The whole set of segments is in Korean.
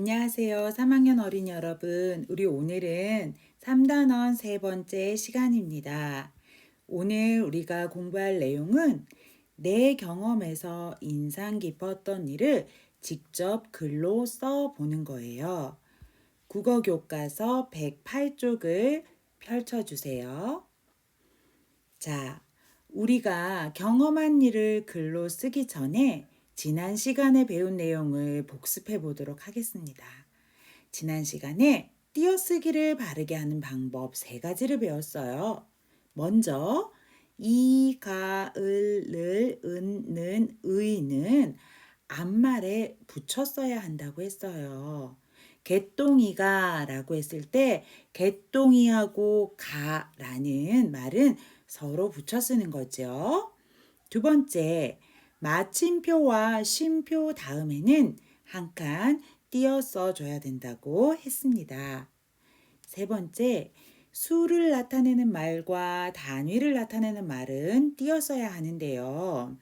안녕하세요. 3학년 어린이 여러분. 우리 오늘은 3단원 세 번째 시간입니다. 오늘 우리가 공부할 내용은 내 경험에서 인상 깊었던 일을 직접 글로 써 보는 거예요. 국어 교과서 108쪽을 펼쳐 주세요. 자, 우리가 경험한 일을 글로 쓰기 전에 지난 시간에 배운 내용을 복습해 보도록 하겠습니다. 지난 시간에 띄어쓰기를 바르게 하는 방법 세 가지를 배웠어요. 먼저 이, 가, 을, 를, 은, 는, 의는 앞말에 붙여 써야 한다고 했어요. 개똥이가 라고 했을 때 개똥이하고 가라는 말은 서로 붙여 쓰는 거죠. 두 번째, 마침표와 쉼표 다음에는 한 칸 띄어 써줘야 된다고 했습니다. 세 번째, 수를 나타내는 말과 단위를 나타내는 말은 띄어 써야 하는데요.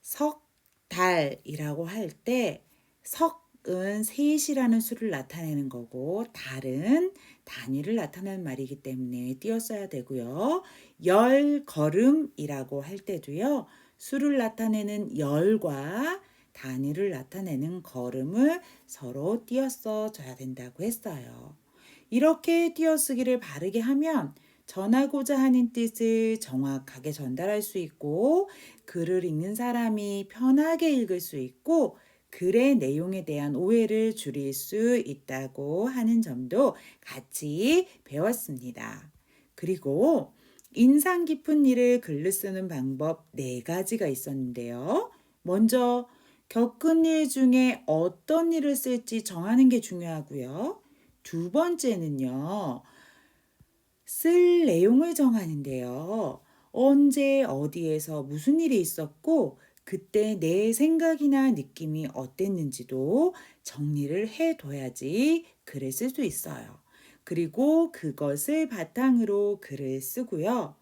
석, 달이라고 할 때 석 은 셋이라는 수를 나타내는 거고 달은 단위를 나타내는 말이기 때문에 띄어 써야 되고요. 열 걸음이라고 할 때도요. 수를 나타내는 열과 단위를 나타내는 걸음을 서로 띄어 써 줘야 된다고 했어요. 이렇게 띄어쓰기를 바르게 하면 전하고자 하는 뜻을 정확하게 전달할 수 있고 글을 읽는 사람이 편하게 읽을 수 있고 글의 내용에 대한 오해를 줄일 수 있다고 하는 점도 같이 배웠습니다. 그리고 인상 깊은 일을 글로 쓰는 방법 네 가지가 있었는데요. 먼저 겪은 일 중에 어떤 일을 쓸지 정하는 게 중요하고요. 두 번째는요. 쓸 내용을 정하는데요. 언제 어디에서 무슨 일이 있었고 그때 내 생각이나 느낌이 어땠는지도 정리를 해둬야지 글을 쓸 수 있어요. 그리고 그것을 바탕으로 글을 쓰고요.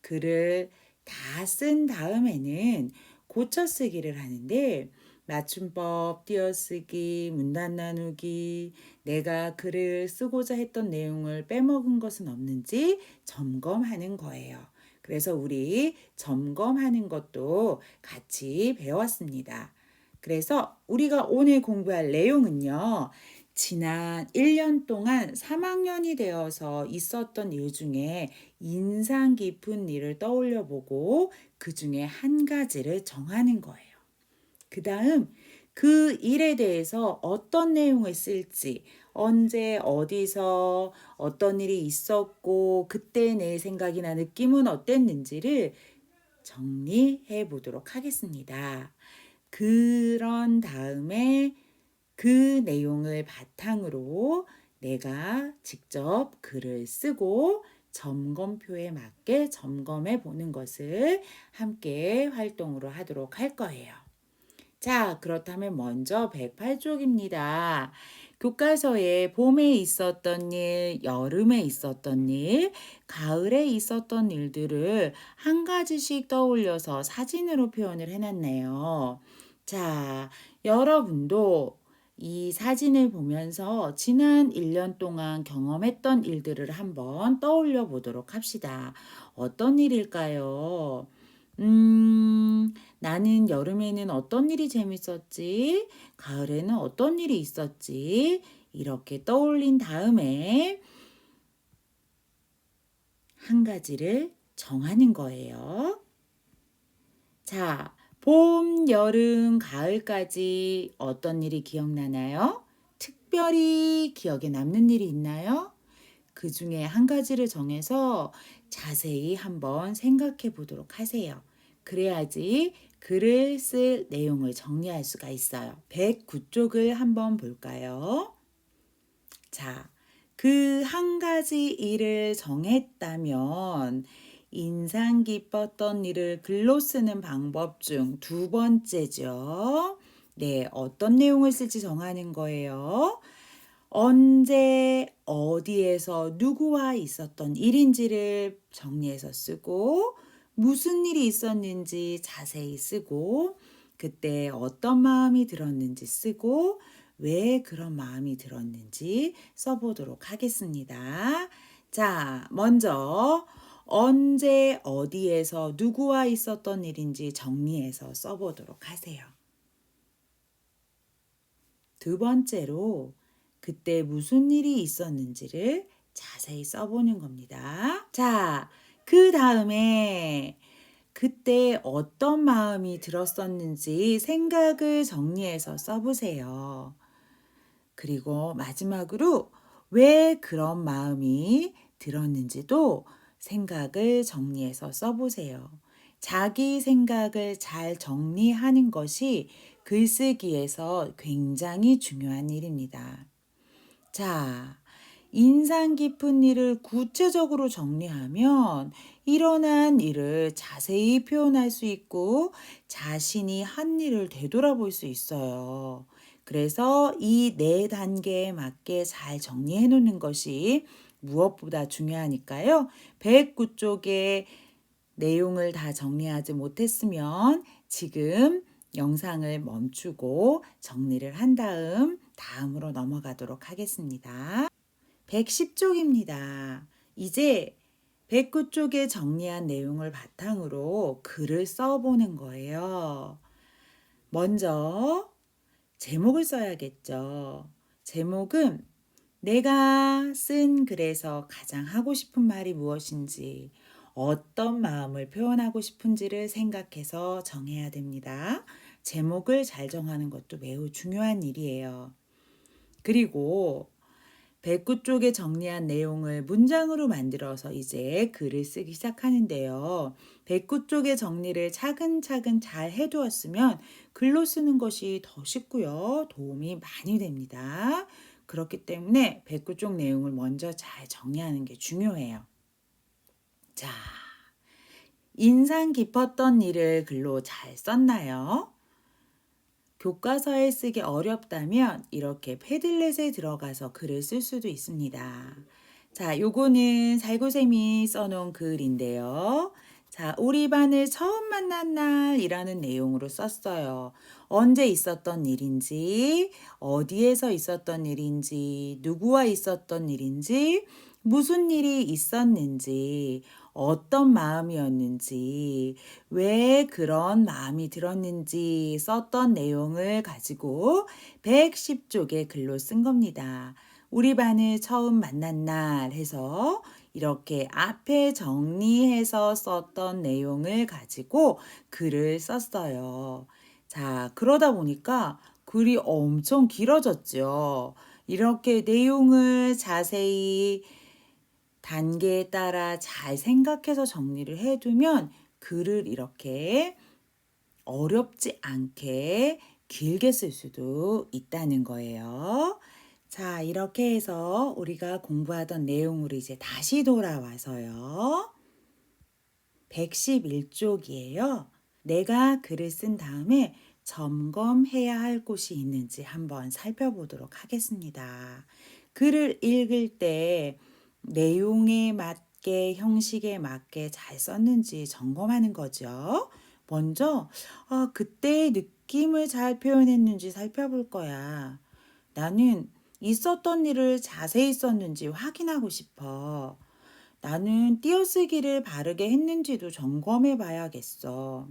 글을 다 쓴 다음에는 고쳐쓰기를 하는데 맞춤법, 띄어쓰기, 문단 나누기, 내가 글을 쓰고자 했던 내용을 빼먹은 것은 없는지 점검하는 거예요. 그래서 우리 점검하는 것도 같이 배웠습니다. 그래서 우리가 오늘 공부할 내용은요. 지난 1년 동안 3학년이 되어서 있었던 일 중에 인상 깊은 일을 떠올려 보고 그 중에 한 가지를 정하는 거예요. 그 다음 그 일에 대해서 어떤 내용을 쓸지, 언제, 어디서, 어떤 일이 있었고, 그때 내 생각이나 느낌은 어땠는지를 정리해 보도록 하겠습니다. 그런 다음에 그 내용을 바탕으로 내가 직접 글을 쓰고 점검표에 맞게 점검해 보는 것을 함께 활동으로 하도록 할 거예요. 자, 그렇다면 먼저 108쪽입니다. 교과서에 봄에 있었던 일, 여름에 있었던 일, 가을에 있었던 일들을 한 가지씩 떠올려서 사진으로 표현을 해놨네요. 자, 여러분도 이 사진을 보면서 지난 1년 동안 경험했던 일들을 한번 떠올려 보도록 합시다. 어떤 일일까요? 음, 나는 여름에는 어떤 일이 재밌었지? 가을에는 어떤 일이 있었지? 이렇게 떠올린 다음에 한 가지를 정하는 거예요. 자, 봄, 여름, 가을까지 어떤 일이 기억나나요? 특별히 기억에 남는 일이 있나요? 그 중에 한 가지를 정해서 자세히 한번 생각해 보도록 하세요. 그래야지 글을 쓸 내용을 정리할 수가 있어요. 109쪽을 한번 볼까요? 자, 그 한 가지 일을 정했다면 인상 깊었던 일을 글로 쓰는 방법 중 두 번째죠. 네, 어떤 내용을 쓸지 정하는 거예요. 언제, 어디에서 누구와 있었던 일인지를 정리해서 쓰고, 무슨 일이 있었는지 자세히 쓰고, 그때 어떤 마음이 들었는지 쓰고, 왜 그런 마음이 들었는지 써보도록 하겠습니다. 자, 먼저 언제 어디에서 누구와 있었던 일인지 정리해서 써보도록 하세요. 두 번째로 그때 무슨 일이 있었는지를 자세히 써보는 겁니다. 자, 그 다음에 그때 어떤 마음이 들었었는지 생각을 정리해서 써보세요. 그리고 마지막으로 왜 그런 마음이 들었는지도 생각을 정리해서 써보세요. 자기 생각을 잘 정리하는 것이 글쓰기에서 굉장히 중요한 일입니다. 자, 인상 깊은 일을 구체적으로 정리하면 일어난 일을 자세히 표현할 수 있고 자신이 한 일을 되돌아볼 수 있어요. 그래서 이 네 단계에 맞게 잘 정리해 놓는 것이 무엇보다 중요하니까요. 109쪽에 내용을 다 정리하지 못했으면 지금 영상을 멈추고 정리를 한 다음 다음으로 넘어가도록 하겠습니다. 110쪽입니다. 이제 109쪽에 정리한 내용을 바탕으로 글을 써보는 거예요. 먼저 제목을 써야겠죠. 제목은 내가 쓴 글에서 가장 하고 싶은 말이 무엇인지, 어떤 마음을 표현하고 싶은지를 생각해서 정해야 됩니다. 제목을 잘 정하는 것도 매우 중요한 일이에요. 그리고 109쪽에 정리한 내용을 문장으로 만들어서 이제 글을 쓰기 시작하는데요. 109쪽의 정리를 차근차근 잘 해두었으면 글로 쓰는 것이 더 쉽고요. 도움이 많이 됩니다. 그렇기 때문에 109쪽 내용을 먼저 잘 정리하는 게 중요해요. 자, 인상 깊었던 일을 글로 잘 썼나요? 교과서에 쓰기 어렵다면 이렇게 패들렛에 들어가서 글을 쓸 수도 있습니다. 자, 요거는 살구쌤이 써놓은 글인데요. 자, 우리 반을 처음 만난 날이라는 내용으로 썼어요. 언제 있었던 일인지, 어디에서 있었던 일인지, 누구와 있었던 일인지, 무슨 일이 있었는지, 어떤 마음이었는지, 왜 그런 마음이 들었는지 썼던 내용을 가지고 110쪽의 글로 쓴 겁니다. 우리 반을 처음 만난 날 해서 이렇게 앞에 정리해서 썼던 내용을 가지고 글을 썼어요. 자, 그러다 보니까 글이 엄청 길어졌죠. 이렇게 내용을 자세히 단계에 따라 잘 생각해서 정리를 해두면 글을 이렇게 어렵지 않게 길게 쓸 수도 있다는 거예요. 자, 이렇게 해서 우리가 공부하던 내용으로 이제 다시 돌아와서요. 111쪽이에요. 내가 글을 쓴 다음에 점검해야 할 곳이 있는지 한번 살펴보도록 하겠습니다. 글을 읽을 때 내용에 맞게 형식에 맞게 잘 썼는지 점검하는 거죠. 먼저 아, 그때의 느낌을 잘 표현했는지 살펴볼 거야. 나는 있었던 일을 자세히 썼는지 확인하고 싶어. 나는 띄어쓰기를 바르게 했는지도 점검해 봐야겠어.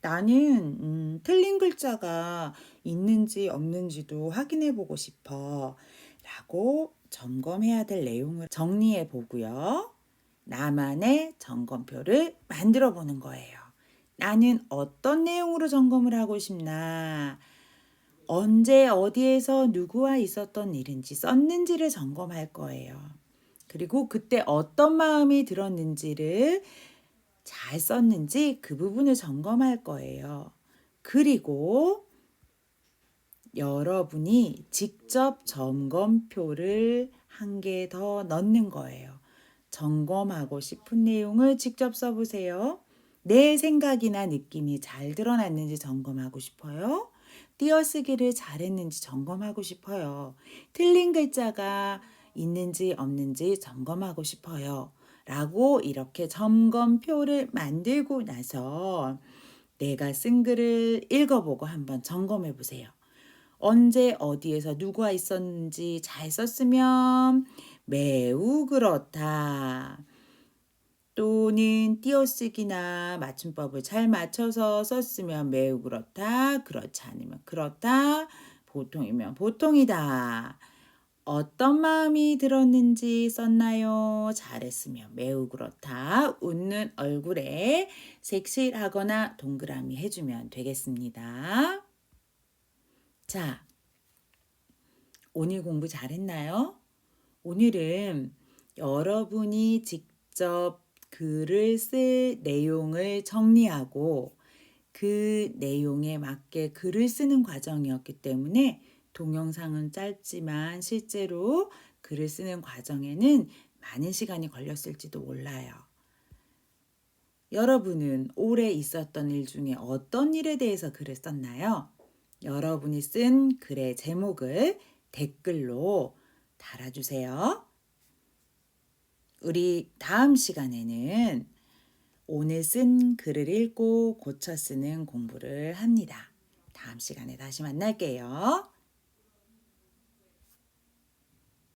나는 음, 틀린 글자가 있는지 없는지도 확인해 보고 싶어. 라고 점검해야 될 내용을 정리해 보고요. 나만의 점검표를 만들어 보는 거예요. 나는 어떤 내용으로 점검을 하고 싶나? 언제 어디에서 누구와 있었던 일인지 썼는지를 점검할 거예요. 그리고 그때 어떤 마음이 들었는지를 잘 썼는지 그 부분을 점검할 거예요. 그리고 여러분이 직접 점검표를 한 개 더 넣는 거예요. 점검하고 싶은 내용을 직접 써보세요. 내 생각이나 느낌이 잘 드러났는지 점검하고 싶어요. 띄어쓰기를 잘했는지 점검하고 싶어요. 틀린 글자가 있는지 없는지 점검하고 싶어요. 라고 이렇게 점검표를 만들고 나서 내가 쓴 글을 읽어보고 한번 점검해 보세요. 언제 어디에서 누가 있었는지 잘 썼으면 매우 그렇다. 또는 띄어쓰기나 맞춤법을 잘 맞춰서 썼으면 매우 그렇다. 그렇지 않으면 그렇다. 보통이면 보통이다. 어떤 마음이 들었는지 썼나요? 잘했으면 매우 그렇다. 웃는 얼굴에 색칠하거나 동그라미 해주면 되겠습니다. 자, 오늘 공부 잘했나요? 오늘은 여러분이 직접 글을 쓸 내용을 정리하고 그 내용에 맞게 글을 쓰는 과정이었기 때문에 동영상은 짧지만 실제로 글을 쓰는 과정에는 많은 시간이 걸렸을지도 몰라요. 여러분은 올해 있었던 일 중에 어떤 일에 대해서 글을 썼나요? 여러분이 쓴 글의 제목을 댓글로 달아주세요. 우리 다음 시간에는 오늘 쓴 글을 읽고 고쳐 쓰는 공부를 합니다. 다음 시간에 다시 만날게요.